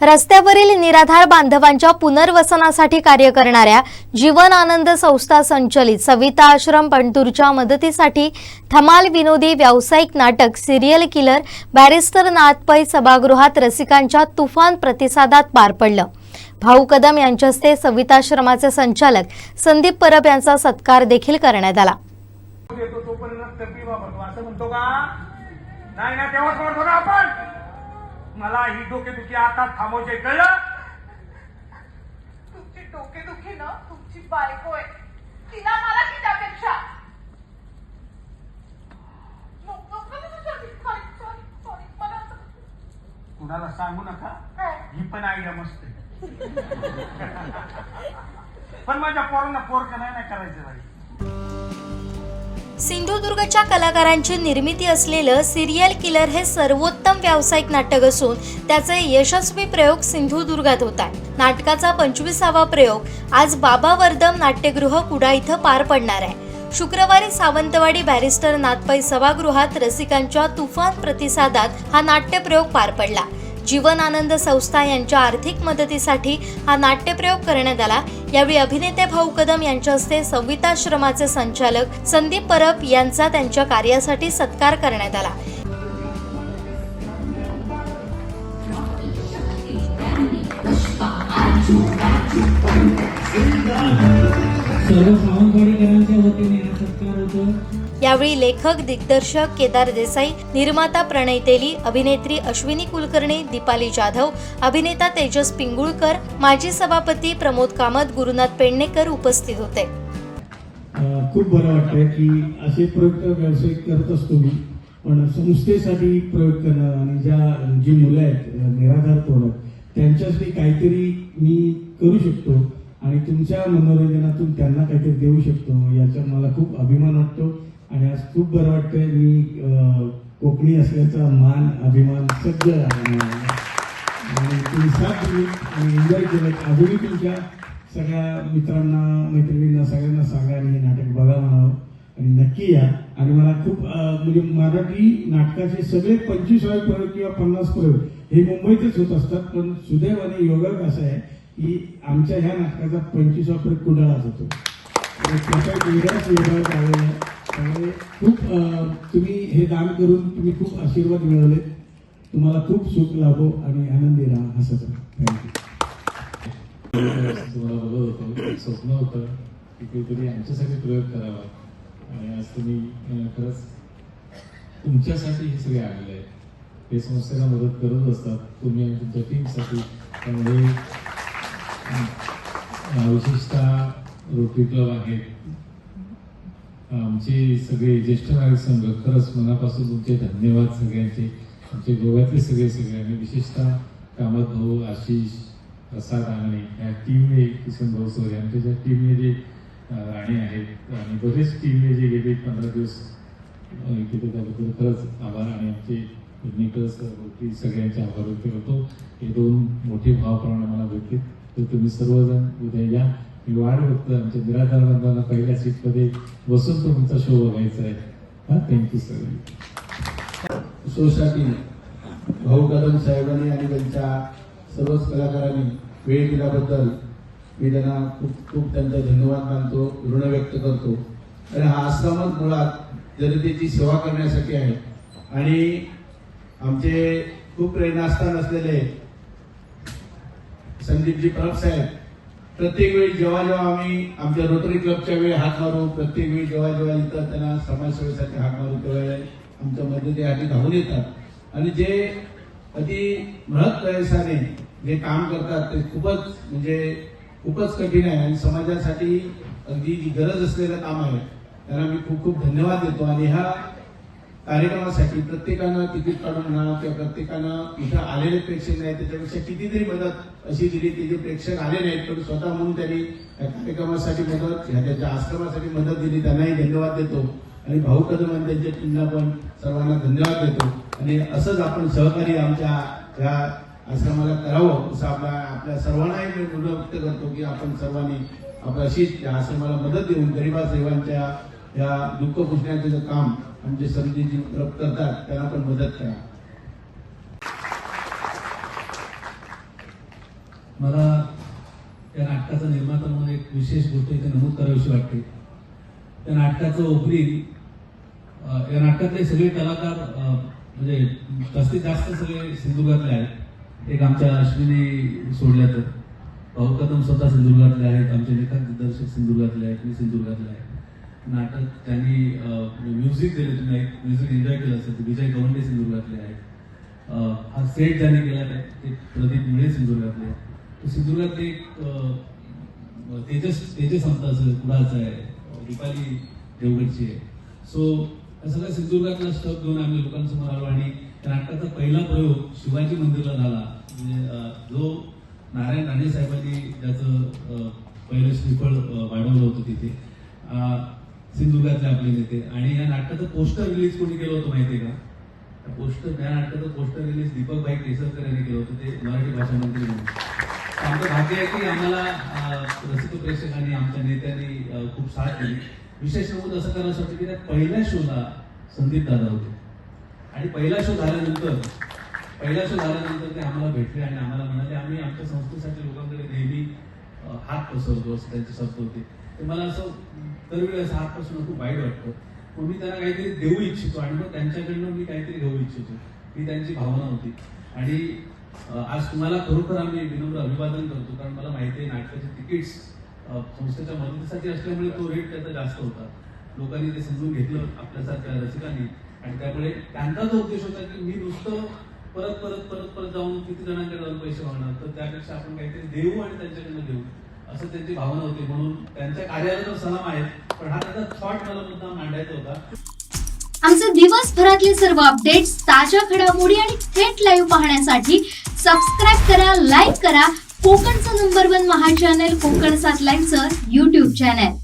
रस्त्यावरील निराधार बांधवांच्या पुनर्वसनासाठी कार्य करणाऱ्या जीवन आनंद संस्था संचलित सविता आश्रम पंटूरच्या मदतीसाठी धमाल विनोदी व्यावसायिक नाटक सिरियल किलर बॅरिस्टर नाथपै सभागृहात रसिकांच्या तुफान प्रतिसादात पार पडलं. भाऊ कदम यांच्या हस्ते सविताश्रमाचे संचालक संदीप परब यांचा सत्कार देखील करण्यात आला. मला ही डोकेदुखी आता थांबवायचे कळलं? तुमची डोकेदुखी ना तुमची बायको आहे. तिला मला की त्यापेक्षा? कुणाला सांगू नका? ही पण आयडिया मस्त पण माझ्या पोरांना पोर का नाही नाही करायचं बाई. सिंधुदुर्गच्या कलाकारांची निर्मिती असलेलं सिरियल किलर हे सर्वोत्तम व्यावसायिक नाटक असून त्याचे यशस्वी प्रयोग सिंधुदुर्गात होत आहे नाटकाचा पंचवीसावा प्रयोग आज बाबा वर्दम नाट्यगृह कुडा इथं पार पडणार आहे. शुक्रवारी सावंतवाडी बॅरिस्टर नाथपै सभागृहात रसिकांच्या तुफान प्रतिसादात हा नाट्यप्रयोग पार पडला. जीवन आनंद संस्था यांच्या आर्थिक मदतीसाठी हा नाट्यप्रयोग करण्यात आला. यावेळी अभिनेते भाऊ कदम यांच्या हस्ते संविताश्रमाचे संचालक संदीप परब यांचा त्यांच्या कार्यासाठी सत्कार करण्यात आला. सर्व सावंतवाडीकरांच्या वतीने हा सत्कार होतो. यावेळी लेखक दिग्दर्शक केदार देसाई निर्माता प्रणय तेली अभिनेत्री अश्विनी कुलकर्णी दीपाली जाधव अभिनेता तेजस पिंगुळकर माजी सभापती प्रमोद कामत गुरुनाथ पेडणेकर उपस्थित होते. खूप बरं वाटतंय की असे प्रयोग व्यावसायिक करत असतो मी पण संस्थेसाठी प्रयोग करणं आणि ज्या जी मुलं आहेत निराधार पोरं त्यांच्यासाठी काहीतरी मी करू शकतो. आणि तुमच्या मनोरंजनातून त्यांना काहीतरी देऊ शकतो. याचा मला खूप अभिमान वाटतो. आणि आज खूप बरं वाटतंय. मी कोकणी असल्याचा मान अभिमान सगळं आणि तुम्ही साथ दिली आणि एन्जॉय केलं. अजूनही तुमच्या सगळ्या मित्रांना मैत्रिणींना सगळ्यांना सांगा आणि हे नाटक बघा म्हणावं. आणि नक्की या. आणि मला खूप म्हणजे मराठी नाटकाचे सगळे पंचवीसावे प्रयोग किंवा पन्नास प्रयोग हे मुंबईतच होत असतात. पण सुदैवाने योगायोग असं आहे. की आमच्या ह्या नाटकाचा पंचवीस वापर कुडाळाच होतो. त्याचा वेगळाच त्यामुळे खूप तुम्ही हे दान करून तुम्ही खूप आशीर्वाद मिळवले तुम्हाला खूप सुख लाभो आणि आनंदी राहा. हसत राहा थँक्यू तुम्हाला बघत स्वप्न होतं की काहीतरी आमच्यासाठी प्रयोग करावा. आणि आज तुम्ही खरंच तुमच्यासाठी हे सगळे आलेले आहे हे संस्थेला मदत करत असतात. तुम्ही आणि तुमच्या टीमसाठी त्यामुळे विशेषतः रोटरी क्लब आहेत आमचे सगळे ज्येष्ठ नागरिक संघ खरंच मनापासून तुमचे धन्यवाद सगळ्यांचे. आमचे गोव्यातले सगळे सगळे आणि विशेषतः कामत भाऊ आशिष प्रसाद रांगणे या टीमने किसन भाऊ सोरे आमच्या ज्या टीमने जे राणे आहेत आणि बरेच टीमने जे गेले पंधरा दिवस अं, त्याबद्दल खरंच आभार आणि आमचे निकस गोष्टी सगळ्यांचे आभार व्यक्त करतो. हे दोन मोठे भावप्रमाणे मला भेटले तर तुम्ही सर्वजण उद्या या. मी वाट बघतो आमच्या निराधार बंधवांना पहिल्या सीटमध्ये बसून तुमचा शो बघायचा आहे. हा थँक्यू सर शोसाठी भाऊ कदम साहेबांनी आणि त्यांच्या सर्वच कलाकारांनी वेळ दिल्याबद्दल मी त्यांना खूप खूप त्यांचा धन्यवाद मानतो ऋण व्यक्त करतो. आणि हा आश्रमच मुळात जनतेची सेवा करण्यासाठी आहे. आणि आमचे खूप प्रेरणास्थान असलेले संदीपजी प्रभ साहेब प्रत्येक वेळी जेव्हा जेव्हा आम्ही आमच्या रोटरी क्लबच्या वेळी हात मारू प्रत्येक वेळी जेव्हा जेव्हा इथं त्यांना समाजसेवेसाठी हात मारू तेव्हा आमच्या मदतीसाठी धावून येतात. आणि जे अति महत् प्रयासाने जे काम करतात ते खूपच म्हणजे खूपच कठीण आहे आणि समाजासाठी अगदी जी गरज असलेलं काम आहे त्यांना मी खूप खूप धन्यवाद देतो. आणि ह्या कार्यक्रमासाठी प्रत्येकानं तिकीट काढून म्हणा किंवा प्रत्येकानं इथं आलेले प्रेक्षक नाही त्याच्यापेक्षा कितीतरी मदत अशी दिली की जे प्रेक्षक आले नाहीत पण स्वतः म्हणून त्यांनी या कार्यक्रमासाठी मदत ह्या त्यांच्या आश्रमासाठी मदत दिली. त्यांनाही धन्यवाद देतो. आणि भाऊ कदम आणि त्यांच्या टीमला पण सर्वांना धन्यवाद देतो. आणि असंच आपण सहकार्य आमच्या या आश्रमाला करावं असं आपला आपल्या सर्वांनाही मी मुलं व्यक्त करतो की आपण सर्वांनी आपण अशीच आश्रमाला मदत देऊन गरिबा सेवांच्या या दुःख पुसण्याचं जे काम आमचे समितीची करतात त्यांना पण मदत करा. मला त्या नाटकाचा निर्माता म्हणून एक विशेष गोष्ट इथे नमूद करावीशी वाटते. त्या नाटकाचं ओपनिंग या नाटकातले सगळे कलाकार म्हणजे जास्तीत जास्त सगळे सिंधुदुर्गातले आहेत. एक आमच्या अश्विनी सोडल्या तर भाऊ कदम स्वतः सिंधुदुर्गातले आहेत आमचे लेखक दिग्दर्शक सिंधुदुर्गातले आहेत मी सिंधुदुर्गातले आहे. नाटक त्यांनी म्युझिक दिले तुम्ही म्युझिक एन्जॉय केलं असेल विजय गवंडे सिंधुदुर्गातले आहेत. हा सेट ज्यांनी केला ते प्रदीप मुळे सिंधुदुर्गातले आहे सिंधुदुर्गातले एक तेजस तेजस आमचा कुडाचा आहे. दीपाली देवगडची आहे. सो या सगळ्या सिंधुदुर्गातला स्टफ घेऊन आम्ही लोकांसमोर आलो आणि त्या नाटकाचा पहिला प्रयोग शिवाजी मंदिरला झाला. म्हणजे जो नारायण राणे साहेबांनी त्याचं पहिलं श्रीफळ वाढवलं होतं तिथे. अं, सिंधुदुर्गातले आपले नेते. आणि या नाटकाचं पोस्टर रिलीज कोणी केलं होतं माहितीये का? पोस्टर या नाटकाचं पोस्टर रिलीज दीपक भाई केसरकर यांनी केलं होतं ते मराठी भाषा मंत्री म्हणून आमचं भाग्य आहे की आम्हाला रसिक प्रेक्षकांनी आमच्या नेत्यांनी खूप साथ दिली. विशेष नमूद असं करायचं वाटतं की त्या पहिल्या शोला संदीप दादा होते. आणि पहिला शो झाल्यानंतर पहिला शो झाल्यानंतर ते आम्हाला भेटले आणि आम्हाला म्हणाले आम्ही आमच्या संस्थेसाठी लोकांकडे नेहमी हात पसरतो असं त्यांचे शब्द होते. ते मला असं दरवेळी असं हात खूप वाईट वाटतं. मग मी त्यांना काहीतरी देऊ इच्छितो आणि मग त्यांच्याकडनं मी काहीतरी घेऊ इच्छितो. ही त्यांची भावना होती. आणि आज तुम्हाला खरोखर आम्ही विनम्र अभिवादन करतो कारण मला माहिती आहे नाटकाचे तिकीट्स संस्थेच्या मदतीसाठी असल्यामुळे तो रेट त्याचा जास्त होता. लोकांनी ते समजून घेतलं आपल्यासारख्या रसिकांनी. आणि त्यामुळे त्यांचा जो उद्देश होता की मी नुसतं परत परत परत परत जाऊन किती जणांकडे जाऊन पैसे मागणार तर त्यापेक्षा आपण काहीतरी देऊ आणि त्यांच्याकडनं देऊ. असं त्यांची भावना होती. म्हणून त्यांच्या कार्याला तर सलाम आहेत पण हा त्यांचा थॉट मला मुद्दा मांडायचा होता. आमचे दिवसभरातले सर्व अपडेट्स ताज्या घडामोडी आणि थेट लाईव्ह पाहण्यासाठी सबस्क्राईब करा लाईक करा. कोकणचं नंबर वन महा चॅनल कोकण सात लाईनचं युट्यूब चॅनल